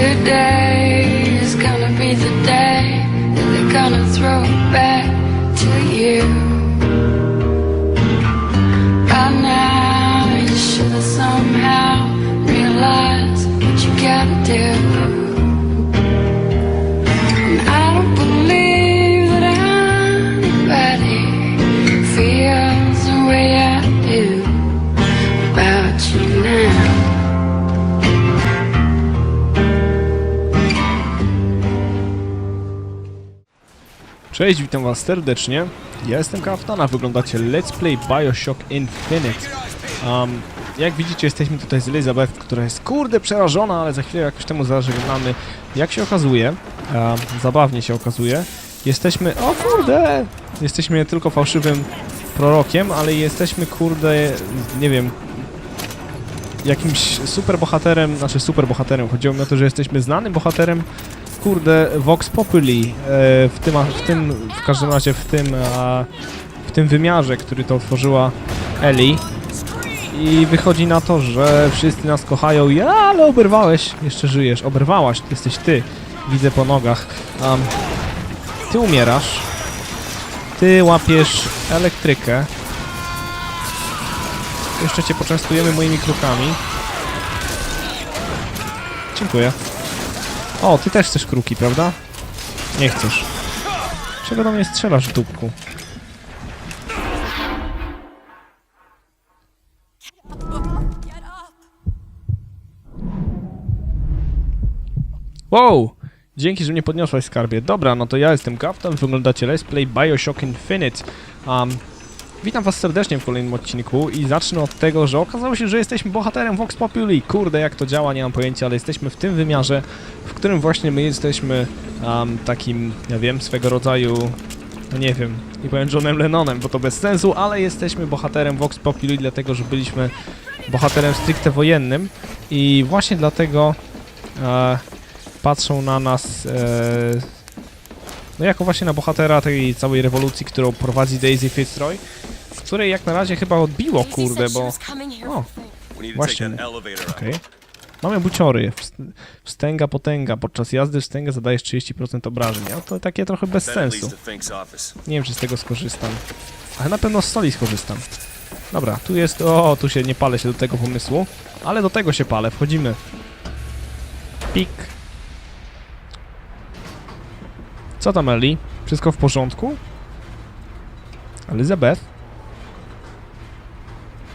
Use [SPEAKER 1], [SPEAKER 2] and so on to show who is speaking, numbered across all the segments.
[SPEAKER 1] Today
[SPEAKER 2] Cześć, witam was serdecznie. Ja jestem Kaftana, wyglądacie Let's Play Bioshock Infinite. Um, jak widzicie, jesteśmy tutaj z Elizabeth, która jest kurde przerażona, ale za chwilę jakoś temu zażegnamy. Jak się okazuje, um, zabawnie się okazuje, jesteśmy... O kurde! Jesteśmy nie tylko fałszywym prorokiem, ale jesteśmy kurde, nie wiem, jakimś superbohaterem, znaczy superbohaterem. Chodziło mi o to, że jesteśmy znanym bohaterem kurde, Vox Populi e, w tym, w tym, w każdym razie w tym, w tym wymiarze, który to otworzyła Ellie. I wychodzi na to, że wszyscy nas kochają. Ja, ale oberwałeś. Jeszcze żyjesz. Oberwałaś. To jesteś ty. Widzę po nogach. Um, ty umierasz. Ty łapiesz elektrykę. Jeszcze cię poczęstujemy moimi krukami. Dziękuję. O, ty też chcesz kruki, prawda? Nie chcesz. Czego do mnie strzelasz dupku? Wow! Dzięki, że mnie podniosłaś, skarbie. Dobra, no to ja jestem Captain, wyglądacie Let's Play Bioshock Infinite. Um, witam was serdecznie w kolejnym odcinku i zacznę od tego, że okazało się, że jesteśmy bohaterem Vox Populi. Kurde, jak to działa, nie mam pojęcia, ale jesteśmy w tym wymiarze, w którym właśnie my jesteśmy um, takim, ja wiem, swego rodzaju, no nie wiem, nie powiem Johnem Lennonem, bo to bez sensu, ale jesteśmy bohaterem Vox Populi, dlatego, że byliśmy bohaterem stricte wojennym i właśnie dlatego e, patrzą na nas e, no jako właśnie na bohatera tej całej rewolucji, którą prowadzi Daisy Fitzroy, z której jak na razie chyba odbiło, kurde, bo... O, Właśnie. Okej. Mamy buciory. Wst- Wstęga potęga. Podczas jazdy wstęgę zadajesz 30% obrażeń. A to takie trochę bez sensu. Nie wiem, czy z tego skorzystam. Ale na pewno z soli skorzystam. Dobra, tu jest... O, tu się nie palę się do tego pomysłu. Ale do tego się palę. Wchodzimy. Pik. Co tam, Ellie? Wszystko w porządku? Elizabeth?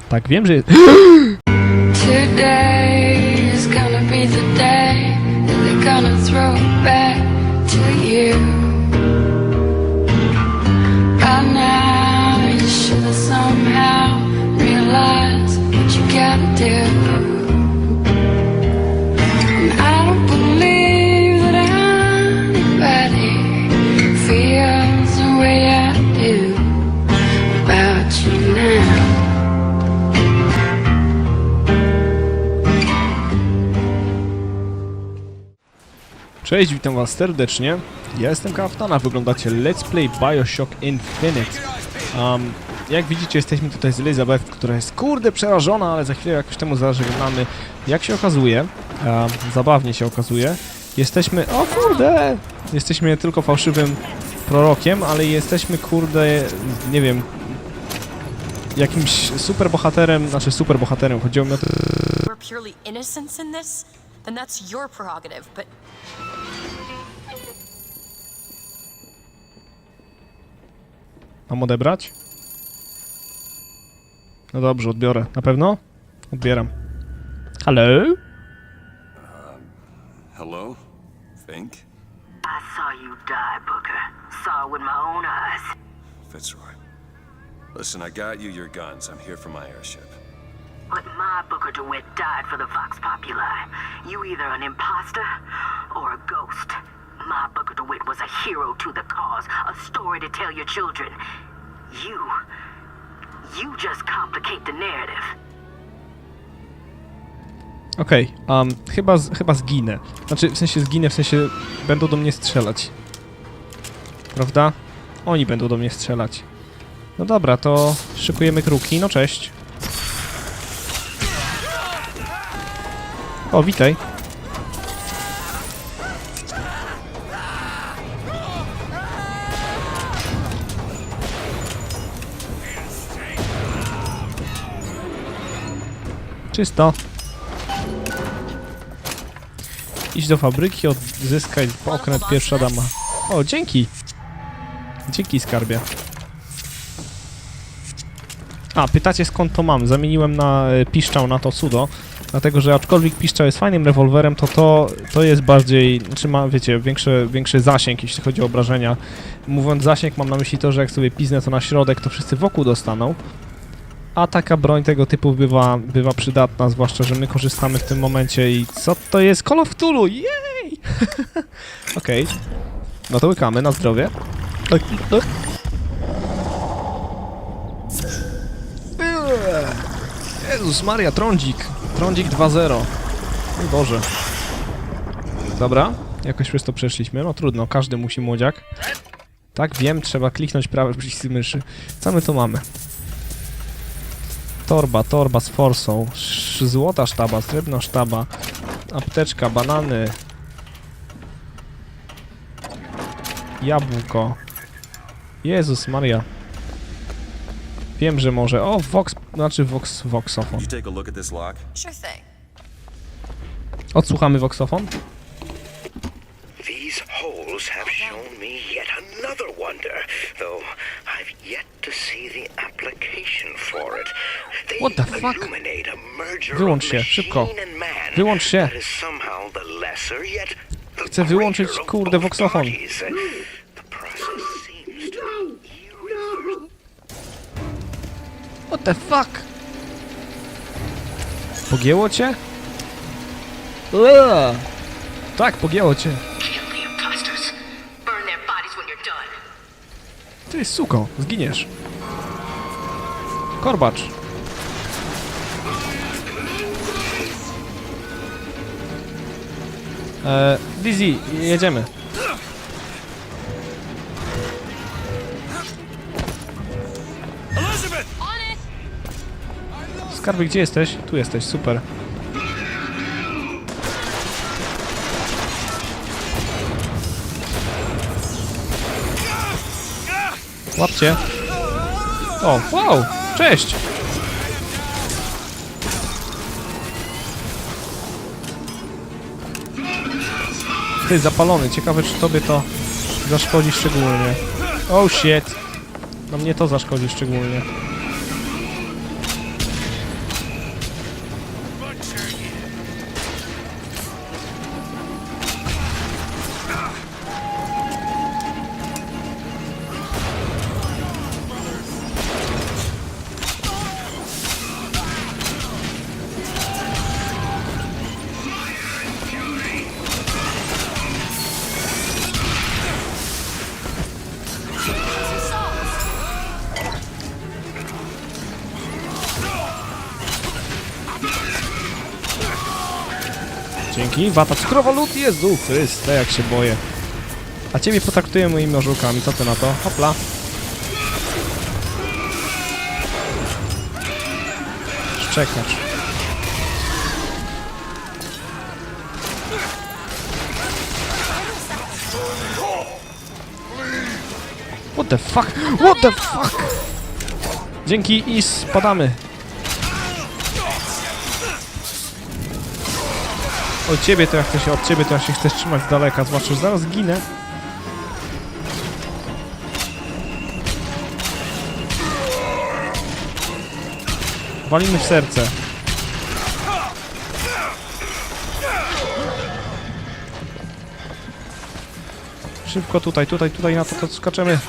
[SPEAKER 2] Tak, wiem, że...
[SPEAKER 1] Today
[SPEAKER 2] Cześć, witam was serdecznie. Ja jestem Kaftana, wyglądacie Let's Play Bioshock Infinite. Um, jak widzicie, jesteśmy tutaj z Elizabeth, która jest kurde przerażona, ale za chwilę jakoś temu zażegnamy. Jak się okazuje, um, zabawnie się okazuje, jesteśmy... O kurde! Jesteśmy tylko fałszywym prorokiem, ale jesteśmy kurde, nie wiem, jakimś superbohaterem, znaczy superbohaterem. Chodziło mi o to,
[SPEAKER 3] then that's your prerogative. But
[SPEAKER 2] Mam odebrać? No dobrze, odbiorę. Na pewno? Odbieram. Hello?
[SPEAKER 4] Hello? Fink?
[SPEAKER 5] I saw you die, Booker. Saw it with my own eyes.
[SPEAKER 4] Fitzroy. Listen, I got you your guns. I'm here for my airship.
[SPEAKER 5] But my Booker DeWitt died for the Vox Populi. You either an imposter or a ghost. My Booker DeWitt was a hero to the cause, a story to tell your children. You. You just complicate the narrative.
[SPEAKER 2] Okej, um, chyba, chyba zginę. Znaczy, w sensie zginę, w sensie będą do mnie strzelać. Prawda? Oni będą do mnie strzelać. No dobra, to szykujemy kruki. No cześć. O, witaj. Czysto. Idź do fabryki, odzyskaj okręt pierwsza dama. O, dzięki. Dzięki, skarbie. A, pytacie skąd to mam? Zamieniłem na e, piszczał na to sudo, dlatego że aczkolwiek piszczał jest fajnym rewolwerem, to to, to jest bardziej, znaczy ma, wiecie, większy, większy zasięg, jeśli chodzi o obrażenia. Mówiąc zasięg, mam na myśli to, że jak sobie piznę to na środek, to wszyscy wokół dostaną. A taka broń tego typu bywa, bywa przydatna, zwłaszcza, że my korzystamy w tym momencie i co to jest? Call of Cthulhu! Jej! Okej. No to łykamy, na zdrowie. Jezus Maria, trądzik. Trądzik 2-0. Mój Boże. Dobra, jakoś przez to przeszliśmy. No trudno, każdy musi młodziak. Tak, wiem, trzeba kliknąć prawy przycisk myszy. Co my tu mamy? Torba, torba z forsą. Złota sztaba, srebrna sztaba. Apteczka, banany. Jabłko. Jezus Maria. Wiem, że może. O, Vox, znaczy Vox, Voxofon. Odsłuchamy Voxofon?
[SPEAKER 6] These holes have shown me yet another wonder, though I've yet to see the application for it.
[SPEAKER 2] What the fuck? Wyłącz się, szybko. Wyłącz się. Chcę wyłączyć, kurde, voxofon.
[SPEAKER 6] seems to
[SPEAKER 2] What the fuck? Pogięło cię? Eee. Tak, pogięło cię. Ty, suko, zginiesz. Korbacz. Eee, Dizzy, jedziemy. Skarby, gdzie jesteś? Tu jesteś, super. Łapcie. O, wow! Cześć! Ty, zapalony. Ciekawe, czy tobie to zaszkodzi szczególnie. Oh shit. No mnie to zaszkodzi szczególnie. Wata cukrowa lód, Jezu Chryste, jak się boję. A ciebie potraktuję moimi orzełkami, co ty na to? Hopla. Szczekacz. What the fuck? What the fuck? Dzięki i spadamy. Od ciebie to ja chcę się, od ciebie to ja się chcę trzymać z daleka, zwłaszcza, że zaraz ginę. Walimy w serce. Szybko tutaj, tutaj, tutaj na to, to skaczemy.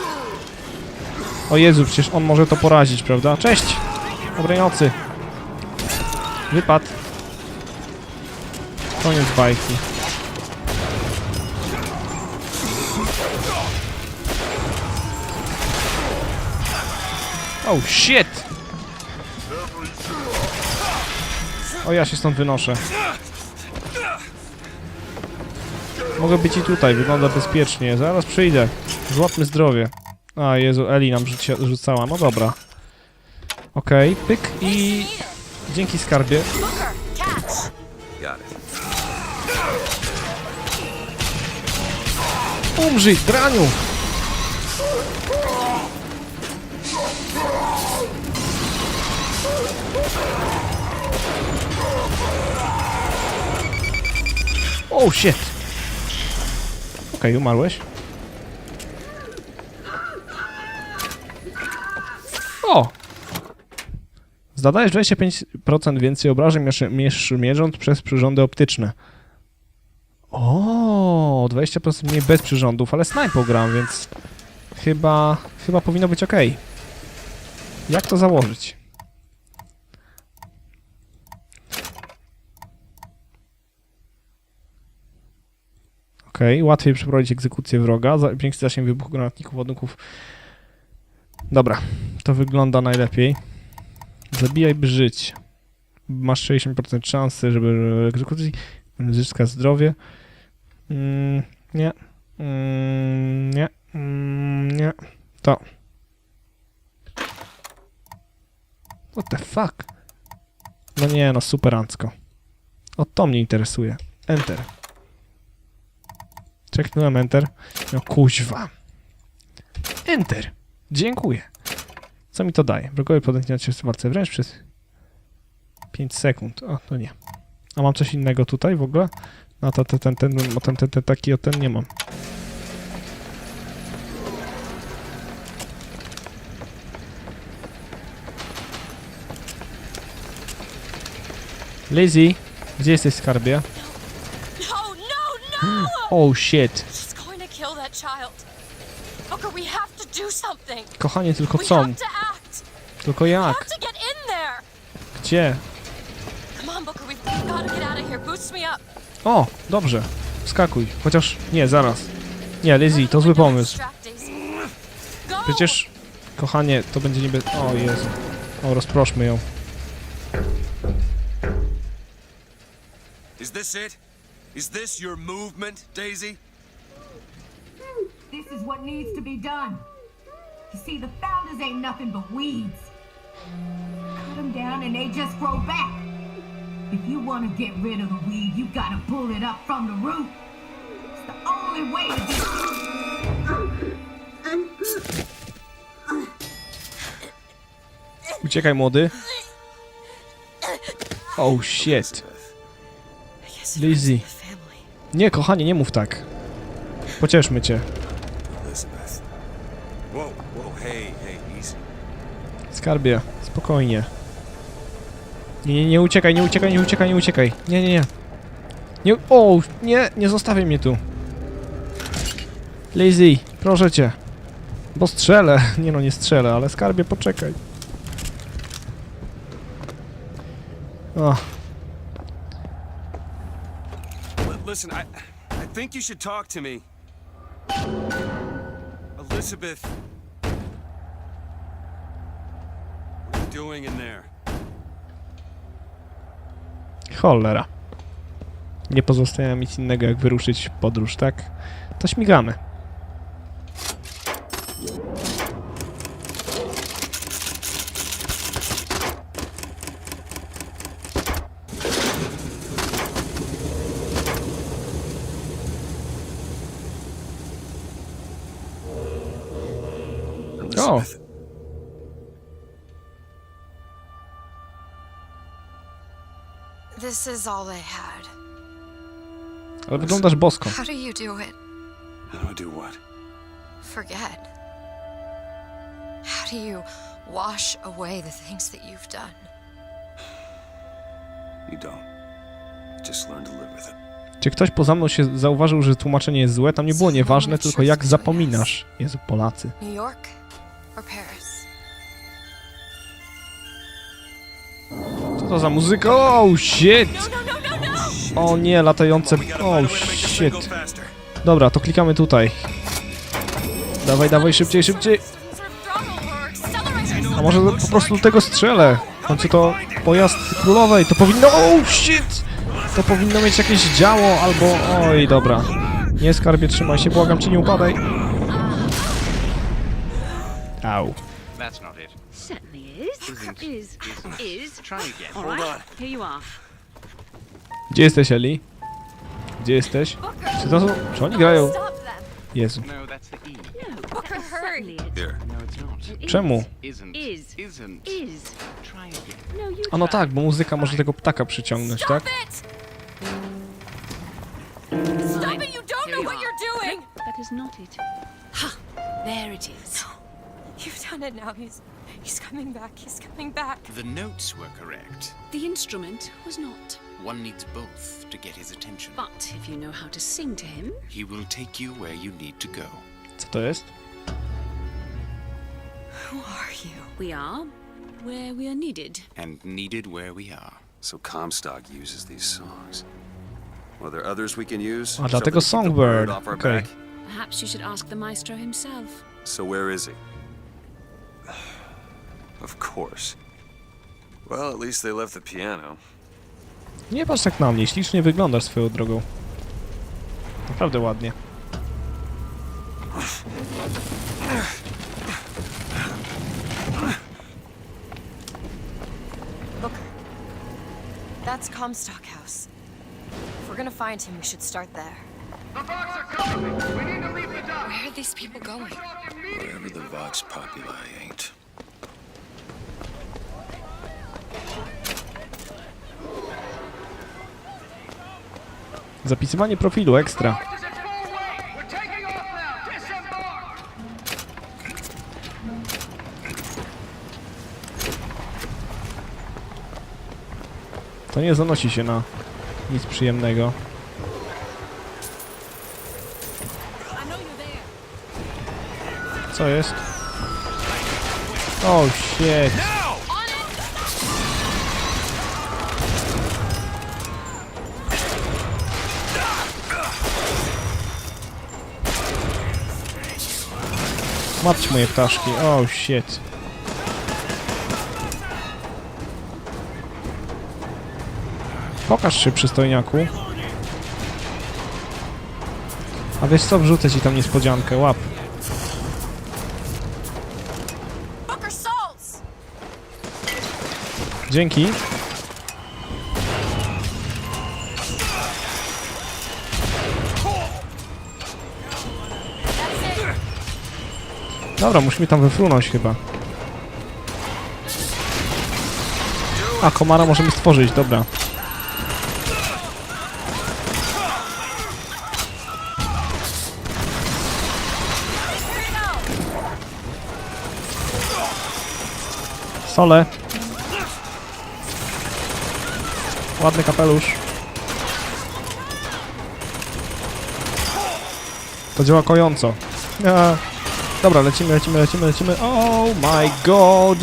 [SPEAKER 2] O Jezu, przecież on może to porazić, prawda? Cześć! Dobrej nocy. Wypad. Koniec bajki. Oh shit! O, ja się stąd wynoszę. Mogę być i tutaj, wygląda bezpiecznie. Zaraz przyjdę. Złapmy zdrowie. A, Jezu, Eli nam rzucia, rzucała. No dobra. Okej, pyk i... Dzięki skarbie. Umrzyj, draniu! Oh shit! Okej, okay, umarłeś. O! Zadajesz 25% więcej obrażeń mierząc przez przyrządy optyczne. O! 20% mniej bez przyrządów, ale snajpą gram, więc chyba, chyba powinno być ok. Jak to założyć? Ok, łatwiej przeprowadzić egzekucję wroga. Większy zasięg wybuchu granatników, ładunków. Dobra, to wygląda najlepiej. Zabijaj, by żyć. Masz 60% szansy, żeby egzekucji. Zyska zdrowie. Mm, nie. Mm, nie. Mm, nie. To. What the fuck? No nie, no superancko. O to mnie interesuje. Enter. Czeknąłem Enter. No kuźwa. Enter. Dziękuję. Co mi to daje? Wrogowie podejmą się w walce wręcz przez 5 sekund. O, to nie. A mam coś innego tutaj w ogóle? No to ten, ten, ten, ten, ten, ten, taki o ten nie mam. Lizzie, gdzie jesteś skarbie?
[SPEAKER 3] No, no, no!
[SPEAKER 2] Oh shit. Kochanie, tylko co? Tylko jak? Gdzie?
[SPEAKER 3] Come on, Booker, we've got to get out of here. Boost me up.
[SPEAKER 2] O, dobrze. Skakuj. Chociaż nie, zaraz. Nie, Lizzie, to zły pomysł. Przecież, kochanie, to będzie niby... O Jezu. O, rozproszmy ją.
[SPEAKER 4] Is this it? Is this your movement, Daisy?
[SPEAKER 7] This is what needs to be done. You see, the founders ain't nothing but weeds. Cut them down and they just grow back. If you want to get rid of the weed, you gotta pull it up from the root. It's the only way to get
[SPEAKER 2] Uciekaj, młody. Oh shit. Lizzie. Nie, kochanie, nie mów tak. Pocieszmy cię. Skarbie, spokojnie. Nie, nie, nie uciekaj, nie uciekaj, nie uciekaj, nie uciekaj. Nie, nie, nie. Nie, o, nie, nie zostawiaj mnie tu. Lizzie, proszę cię. Bo strzelę. Nie no, nie strzelę, ale skarbie, poczekaj. O,
[SPEAKER 4] listen, I, I think you should talk to me. Elizabeth. What are you doing in there?
[SPEAKER 2] Cholera. Nie pozostaje nam nic innego, jak wyruszyć w podróż, tak? To śmigamy.
[SPEAKER 4] Elizabeth.
[SPEAKER 3] This is all they had.
[SPEAKER 2] Ale wyglądasz bosko.
[SPEAKER 3] How do you do it?
[SPEAKER 4] How do I do what?
[SPEAKER 3] Forget. How do you wash away the things that you've done?
[SPEAKER 4] You don't. Just learn to live with it.
[SPEAKER 2] Czy ktoś poza mną się zauważył, że tłumaczenie jest złe? Tam nie było nieważne, tylko jak zapominasz. Jezu, Polacy.
[SPEAKER 3] New York or Paris?
[SPEAKER 2] Co to za muzyka? Oh shit!
[SPEAKER 3] No, no, no!
[SPEAKER 2] O nie, latające... Oh shit. Dobra, to klikamy tutaj. Dawaj, dawaj, szybciej, szybciej. A może po prostu do tego strzelę? W końcu to pojazd królowej, to powinno... Oh shit! To powinno mieć jakieś działo albo... Oj, dobra. Nie skarbie, trzymaj się, błagam cię, nie upadaj. Au.
[SPEAKER 8] Is.
[SPEAKER 9] Isn't.
[SPEAKER 8] Is. Is.
[SPEAKER 9] Try again.
[SPEAKER 8] All
[SPEAKER 4] Hold
[SPEAKER 8] right. Here you are.
[SPEAKER 2] Gdzie jesteś, Eli? Gdzie jesteś? Czy to są... Czy oni grają?
[SPEAKER 3] Them.
[SPEAKER 2] Jezu.
[SPEAKER 9] No, that's the E.
[SPEAKER 8] No,
[SPEAKER 3] Booker, hurry.
[SPEAKER 4] Here.
[SPEAKER 9] No, it's not.
[SPEAKER 2] Czemu?
[SPEAKER 9] Isn't.
[SPEAKER 8] Is.
[SPEAKER 9] Isn't.
[SPEAKER 8] Is.
[SPEAKER 9] Try again.
[SPEAKER 8] No, you
[SPEAKER 2] A no tak, bo muzyka może tego ptaka przyciągnąć, tak?
[SPEAKER 3] Stop it! Stop it! You don't know what you're doing!
[SPEAKER 8] That is not it. Ha! There it is.
[SPEAKER 3] You've done it now. He's he's coming back. He's coming back.
[SPEAKER 10] The notes were correct.
[SPEAKER 8] The instrument was not.
[SPEAKER 10] One needs both to get his attention.
[SPEAKER 8] But if you know how to sing to him,
[SPEAKER 10] He will take you where you need to go.
[SPEAKER 2] Co to jest?
[SPEAKER 3] Who are you?
[SPEAKER 8] we are where we are needed.
[SPEAKER 10] And needed where we are.
[SPEAKER 4] So Comstock uses these songs. Well, there others we can use?
[SPEAKER 2] A
[SPEAKER 4] Something
[SPEAKER 2] dlatego
[SPEAKER 4] to keep the
[SPEAKER 2] Songbird.
[SPEAKER 4] bird off our
[SPEAKER 2] Okej.
[SPEAKER 4] back?
[SPEAKER 8] Perhaps you should ask the maestro himself.
[SPEAKER 4] So where is he? Of course. Well, at least they left the piano.
[SPEAKER 2] Nie patrz tak na mnie, ślicznie wyglądasz swoją drogą. Naprawdę ładnie.
[SPEAKER 3] Booker. That's Comstock House. If we're gonna find him, we should start there. Where are these people going?
[SPEAKER 4] Wherever the Vox Populi ain't.
[SPEAKER 2] Zapisywanie profilu ekstra. To nie zanosi się na nic przyjemnego. Co jest? Oh shit. Łapcie moje ptaszki. Oh shit. Pokaż się, przystojniaku. A wiesz co, wrzucę ci tam niespodziankę, łap. Dzięki. Dobra, musimy tam wyfrunąć chyba. A, komara możemy stworzyć, dobra. Sole. Ładny kapelusz. To działa kojąco. A. Dobra, lecimy, lecimy, lecimy, lecimy. Oh my god!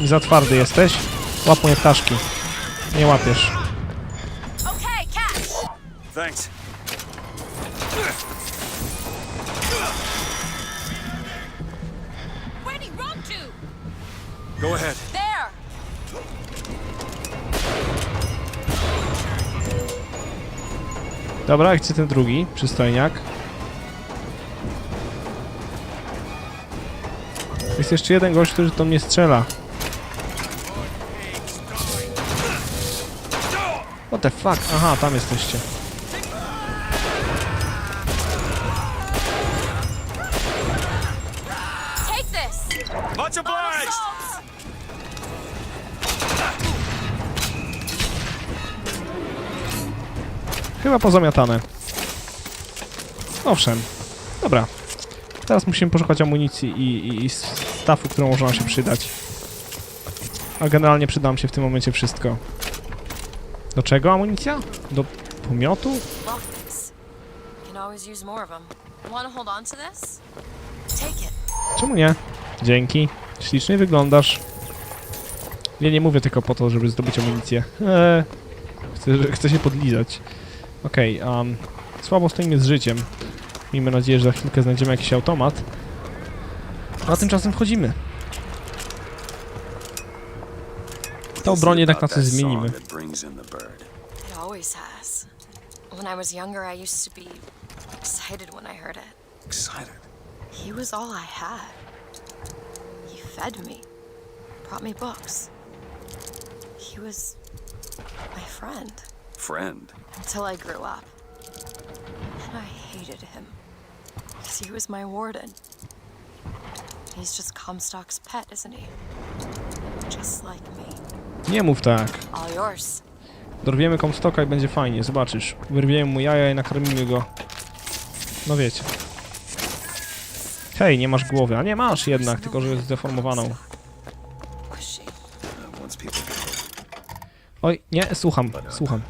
[SPEAKER 2] I za twardy jesteś? Łap moje ptaszki. Nie łapiesz.
[SPEAKER 3] Okay, catch!
[SPEAKER 4] Thanks.
[SPEAKER 2] Dobra, chcę ten drugi, przystojniak. Jest jeszcze jeden gość, który do mnie strzela. What the fuck? Aha, tam jesteście. Chyba pozamiatane. Owszem. Dobra. Teraz musimy poszukać amunicji i, i, i stafu, którą może nam się przydać. A generalnie przyda nam się w tym momencie wszystko. Do czego amunicja? Do pomiotu? Czemu nie? Dzięki. Ślicznie wyglądasz. Ja nie mówię tylko po to, żeby zdobyć amunicję. Eee, chcę, chcę się podlizać. Okej, um, słabo stoimy z życiem. Miejmy nadzieję, że za chwilkę znajdziemy jakiś automat. A tymczasem wchodzimy. Tą broń jednak na coś zmienimy.
[SPEAKER 3] When I was younger, I used to be excited when I heard it.
[SPEAKER 4] Excited.
[SPEAKER 3] He was all I had. He fed me, brought me books. He was my friend
[SPEAKER 4] Friend.
[SPEAKER 3] until I grew up. And I hated him because he was my warden. He's just Comstock's pet, isn't he? Just like me.
[SPEAKER 2] Nie mów tak.
[SPEAKER 3] All yours.
[SPEAKER 2] Dorwiemy Comstocka i będzie fajnie, zobaczysz. Wyrwiemy mu jaja i nakarmimy go. No wiecie. Hej, nie masz głowy. A nie masz jednak, tylko że jest zdeformowaną.
[SPEAKER 4] Uh,
[SPEAKER 2] Oj, nie, słucham, słucham.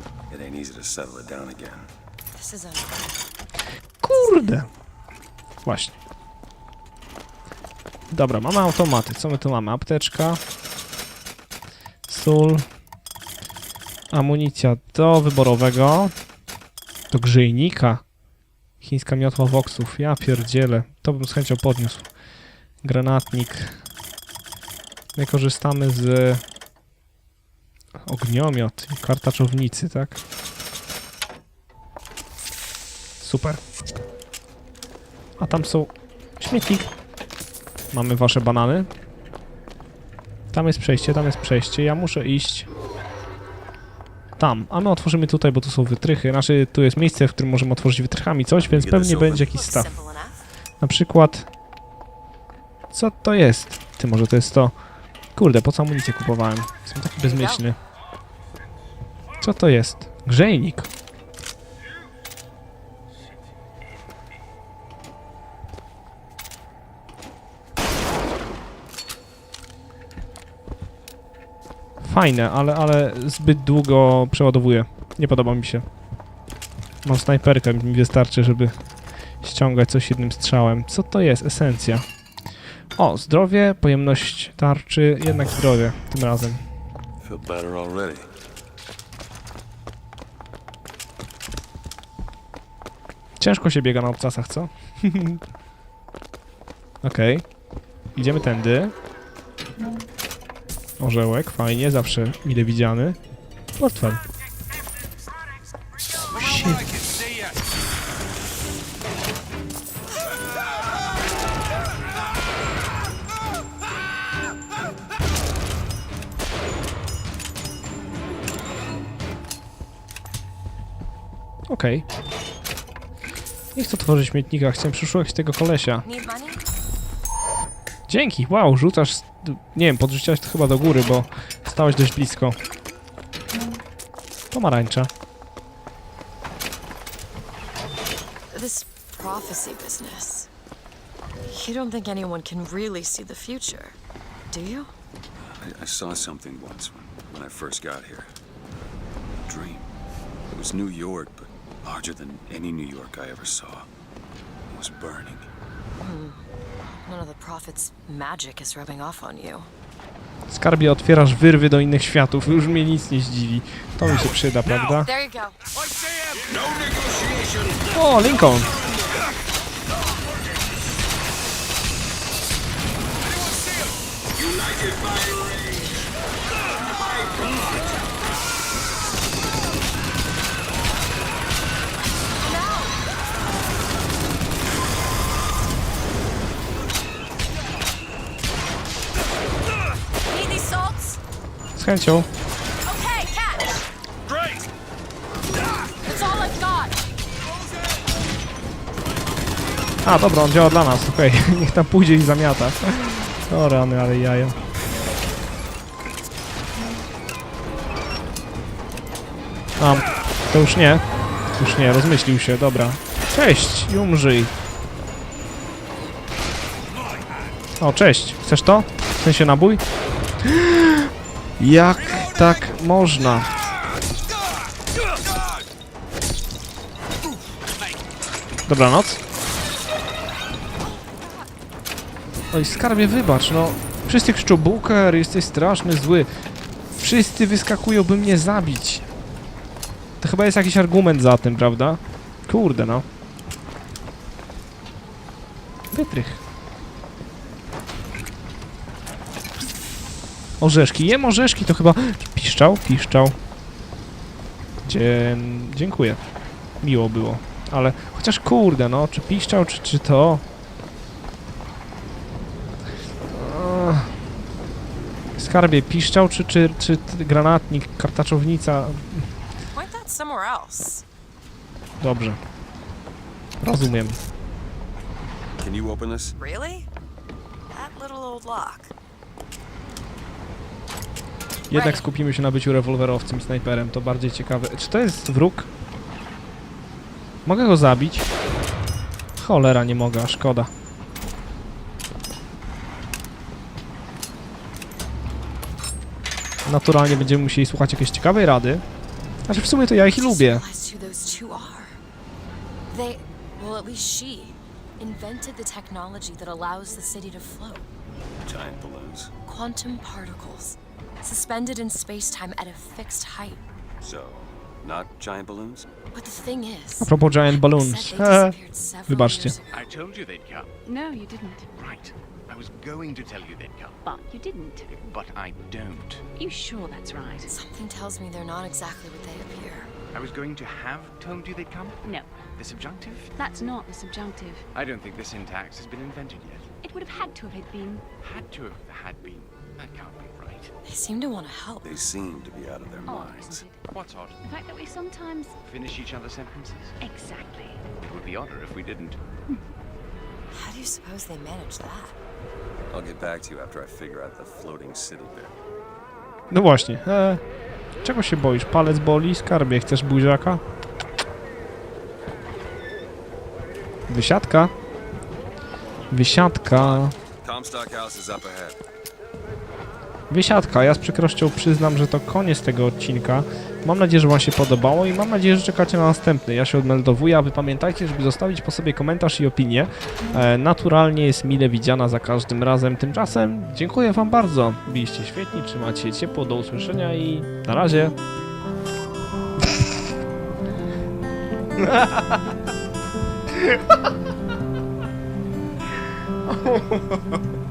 [SPEAKER 4] It ain't easy to settle it down again.
[SPEAKER 3] This isn't.
[SPEAKER 2] Kurde. Właśnie. Dobra, mamy automaty. Co my tu mamy? Apteczka. Sól. Amunicja do wyborowego. Do grzejnika. Chińska miotła voksów. Ja pierdzielę. To bym z chęcią podniósł. Granatnik. My korzystamy z ogniomiot i kartaczownicy, tak? Super. A tam są śmietnik. Mamy wasze banany. Tam jest przejście, tam jest przejście. Ja muszę iść tam. A my otworzymy tutaj, bo tu są wytrychy. Znaczy, tu jest miejsce, w którym możemy otworzyć wytrychami coś, więc pewnie będzie jakiś staw. Na przykład... Co to jest? Ty, może to jest to... Kurde, po co amunicję kupowałem? Jestem taki bezmyślny. Co to jest? Grzejnik. Fajne, ale, ale zbyt długo przeładowuje. Nie podoba mi się. Mam snajperkę, mi wystarczy, żeby ściągać coś jednym strzałem. Co to jest? Esencja. O, zdrowie, pojemność tarczy, jednak zdrowie tym razem.
[SPEAKER 4] Feel better already.
[SPEAKER 2] Ciężko się biega na obcasach, co? Okej. Idziemy tędy. Orzełek, fajnie, zawsze mile widziany. Portfel. Shit. Okej. Nie chcę tworzyć śmietnika, chcę przeszukać tego kolesia. Dzięki, wow, rzucasz... Nie wiem, podrzuciłeś to chyba do góry, bo stałeś dość blisko. Pomarańcza.
[SPEAKER 3] This prophecy business. You don't think anyone can really see the future, do you?
[SPEAKER 4] I, I saw something once when, when I first got here. A dream. It was New York, but larger than any New York I ever saw. It was burning.
[SPEAKER 3] None
[SPEAKER 2] Skarbie, otwierasz wyrwy do innych światów, już mnie nic nie zdziwi. To mi się przyda, prawda?
[SPEAKER 3] There you go.
[SPEAKER 2] O, Lincoln!
[SPEAKER 3] Need
[SPEAKER 2] Z chęcią.
[SPEAKER 3] Okay.
[SPEAKER 2] A, dobra, on działa dla nas, okej. Niech tam pójdzie i zamiata. O rany, ale jaja. A, to już nie. Już nie, rozmyślił się, dobra. Cześć i umrzyj. O, cześć. Chcesz to? W sensie nabój? Jak tak można? Dobranoc. Oj, skarbie, wybacz, no. Wszyscy krzyczą, Booker, jesteś straszny, zły. Wszyscy wyskakują, by mnie zabić. To chyba jest jakiś argument za tym, prawda? Kurde, no. Wytrych. Orzeszki. Jem orzeszki, to chyba... Piszczał? Piszczał. Dzie... Dziękuję. Miło było. Ale chociaż kurde, no, czy piszczał, czy, czy to... Skarbie, piszczał, czy, czy, czy granatnik, kartaczownica? Dobrze. Rozumiem.
[SPEAKER 4] Can you open this?
[SPEAKER 3] Really? That little old lock.
[SPEAKER 2] Jednak skupimy się na byciu rewolwerowcem i snajperem, to bardziej ciekawe. Czy to jest wróg? Mogę go zabić? Cholera, nie mogę, szkoda. Naturalnie będziemy musieli słuchać jakiejś ciekawej rady. Znaczy w sumie to ja ich lubię.
[SPEAKER 3] They, well, at least she, invented the technology that allows the city to float.
[SPEAKER 4] Giant balloons.
[SPEAKER 3] Quantum particles, suspended in space-time at a fixed height.
[SPEAKER 4] So, not giant balloons?
[SPEAKER 3] But the thing is,
[SPEAKER 2] A propos Giant Balloons.
[SPEAKER 3] they
[SPEAKER 2] Hehe.
[SPEAKER 3] disappeared
[SPEAKER 2] Wybaczcie.
[SPEAKER 9] I told you they'd come.
[SPEAKER 8] No, you didn't.
[SPEAKER 9] Right. I was going to tell you they'd come.
[SPEAKER 8] But you didn't.
[SPEAKER 9] But I don't.
[SPEAKER 8] Are You sure that's right?
[SPEAKER 3] Something tells me they're not exactly what they appear.
[SPEAKER 9] I was going to have told you they'd come.
[SPEAKER 8] No,
[SPEAKER 9] The subjunctive?
[SPEAKER 8] that's not the subjunctive.
[SPEAKER 9] I don't think the syntax has been invented yet.
[SPEAKER 8] It would have had to have been.
[SPEAKER 9] Had to have had been. That can't be right.
[SPEAKER 3] They seem to want to help.
[SPEAKER 4] They seem to be out of their
[SPEAKER 8] Odd,
[SPEAKER 4] minds.
[SPEAKER 9] What's odd?
[SPEAKER 8] The fact that we sometimes.
[SPEAKER 9] Finish each other's sentences?
[SPEAKER 8] Exactly.
[SPEAKER 9] It would be odder if we didn't.
[SPEAKER 3] How do you suppose they manage that?
[SPEAKER 4] I'll get back to you after I figure out the floating city bit.
[SPEAKER 2] No właśnie. E, czego się boisz? Palec boli? Skarbie, chcesz buziaka? Wysiadka. Wysiadka.
[SPEAKER 4] Comstock House is up ahead.
[SPEAKER 2] Wysiadka. Ja z przykrością przyznam, że to koniec tego odcinka. Mam nadzieję, że Wam się podobało i mam nadzieję, że czekacie na następny. Ja się odmeldowuję, a Wy pamiętajcie, żeby zostawić po sobie komentarz i opinię. E, naturalnie jest mile widziana za każdym razem. Tymczasem dziękuję Wam bardzo. Byliście świetni, trzymacie się ciepło, do usłyszenia i na razie.